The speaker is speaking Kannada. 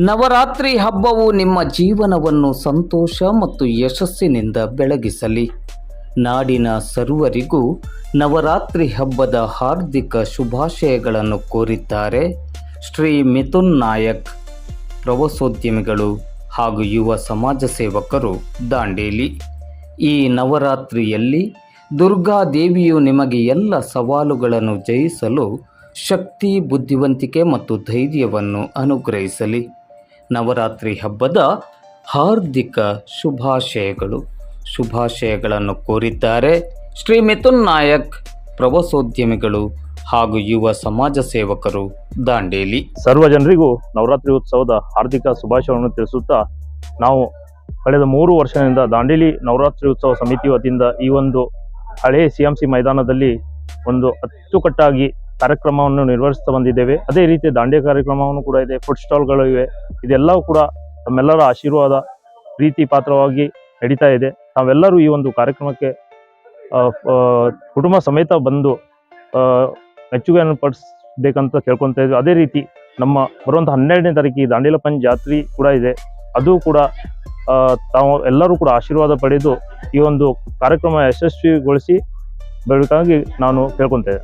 ನವರಾತ್ರಿ ಹಬ್ಬವು ನಿಮ್ಮ ಜೀವನವನ್ನು ಸಂತೋಷ ಮತ್ತು ಯಶಸ್ಸಿನಿಂದ ಬೆಳಗಿಸಲಿ. ನಾಡಿನ ಸರ್ವರಿಗೂ ನವರಾತ್ರಿ ಹಬ್ಬದ ಹಾರ್ದಿಕ ಶುಭಾಶಯಗಳನ್ನು ಕೋರಿದ್ದಾರೆ ಶ್ರೀ ಮಿಥುನ್ ನಾಯಕ್, ಪ್ರವಾಸೋದ್ಯಮಿಗಳು ಹಾಗೂ ಯುವ ಸಮಾಜ ಸೇವಕರು ದಾಂಡೇಲಿ. ಈ ನವರಾತ್ರಿಯಲ್ಲಿ ದುರ್ಗಾದೇವಿಯು ನಿಮಗೆ ಎಲ್ಲ ಸವಾಲುಗಳನ್ನು ಜಯಿಸಲು ಶಕ್ತಿ, ಬುದ್ಧಿವಂತಿಕೆ ಮತ್ತು ಧೈರ್ಯವನ್ನು ಅನುಗ್ರಹಿಸಲಿ. ನವರಾತ್ರಿ ಹಬ್ಬದ ಹಾರ್ದಿಕ ಶುಭಾಶಯಗಳು. ಶುಭಾಶಯಗಳನ್ನು ಕೋರಿದ್ದಾರೆ ಶ್ರೀ ಮಿಥುನ್ ನಾಯಕ್, ಪ್ರವಾಸೋದ್ಯಮಿಗಳು ಹಾಗೂ ಯುವ ಸಮಾಜ ಸೇವಕರು ದಾಂಡೇಲಿ. ಸರ್ವ ಜನರಿಗೂ ನವರಾತ್ರಿ ಉತ್ಸವದ ಹಾರ್ದಿಕ ಶುಭಾಶಯವನ್ನು ತಿಳಿಸುತ್ತಾ ನಾವು ಕಳೆದ ಮೂರು ವರ್ಷದಿಂದ ದಾಂಡೇಲಿ ನವರಾತ್ರಿ ಉತ್ಸವ ಸಮಿತಿ ವತಿಯಿಂದ ಈ ಒಂದು ಹಳೆ ಸಿ ಎಂ ಸಿ ಮೈದಾನದಲ್ಲಿ ಒಂದು ಅಚ್ಚುಕಟ್ಟಾಗಿ ಕಾರ್ಯಕ್ರಮವನ್ನು ನಿರ್ವಹಿಸ್ತಾ ಬಂದಿದ್ದೇವೆ. ಅದೇ ರೀತಿ ದಾಂಡಿಯ ಕಾರ್ಯಕ್ರಮವನ್ನು ಕೂಡ ಇದೆ ಫುಡ್ ಸ್ಟಾಲ್ಗಳು ಇವೆ. ಇದೆಲ್ಲವೂ ಕೂಡ ತಮ್ಮೆಲ್ಲರ ಆಶೀರ್ವಾದ ಪ್ರೀತಿ ಪಾತ್ರವಾಗಿ ನಡೀತಾ ಇದೆ. ನಾವೆಲ್ಲರೂ ಈ ಒಂದು ಕಾರ್ಯಕ್ರಮಕ್ಕೆ ಕುಟುಂಬ ಸಮೇತ ಬಂದು ಮೆಚ್ಚುಗೆಯನ್ನು ಪಡಿಸ್ಬೇಕಂತ ಕೇಳ್ಕೊತಾ ಇದ್ವಿ ಅದೇ ರೀತಿ ನಮ್ಮ ಬರುವಂಥ ಹನ್ನೆರಡನೇ ತಾರೀಕಿಗೆ ದಾಂಡೇಲಪ್ಪನ ಜಾತ್ರೆ ಕೂಡ ಇದೆ. ಅದು ಕೂಡ ತಾವು ಎಲ್ಲರೂ ಕೂಡ ಆಶೀರ್ವಾದ ಪಡೆದು ಈ ಒಂದು ಕಾರ್ಯಕ್ರಮ ಯಶಸ್ವಿಗೊಳಿಸಿ ಬೇಕಾಗಿ ನಾನು ಕೇಳ್ಕೊತೇವೆ